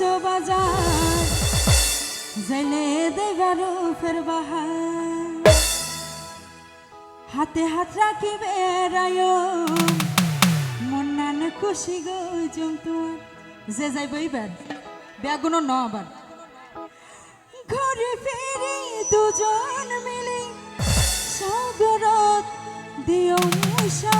আছো বাজার জেলে দেবার ফের বাহার হাতে হাত রাখি বেড়ায় মন নান খুশি গো জম তোমার যে যাইব এইবার ব্যাগুনো ন আবার ঘরে ফিরে দুজন মিলে সগরত দিও সা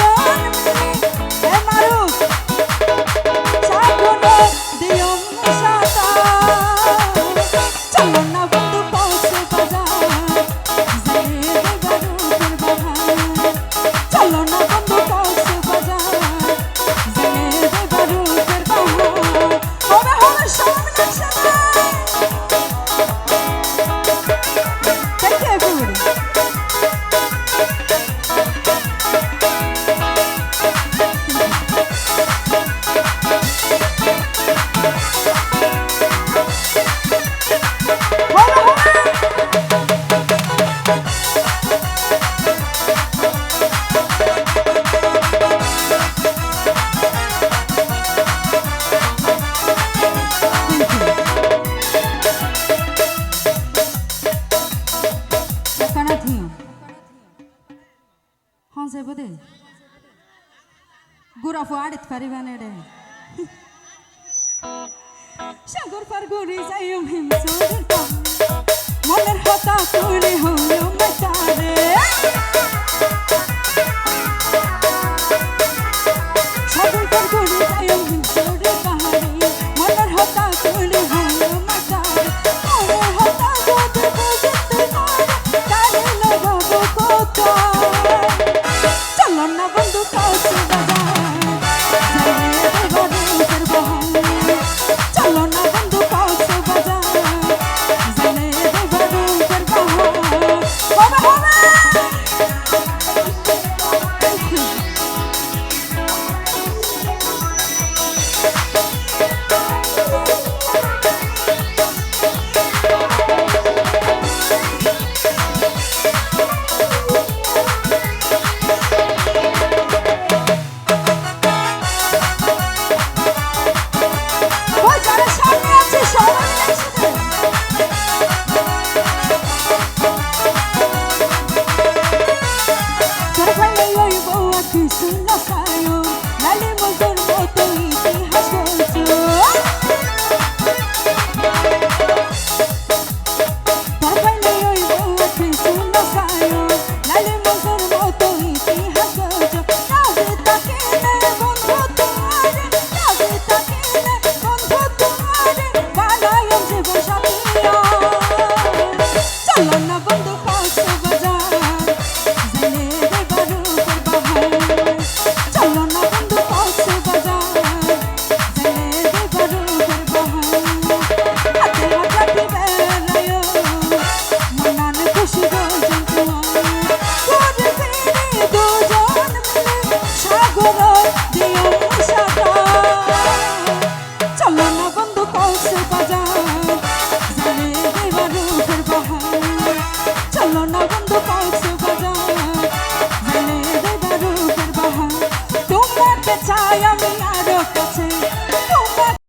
Gura fuadit farivanede. Shangur farguri zayum him so gurta. Moner hota kuli ho. What is it?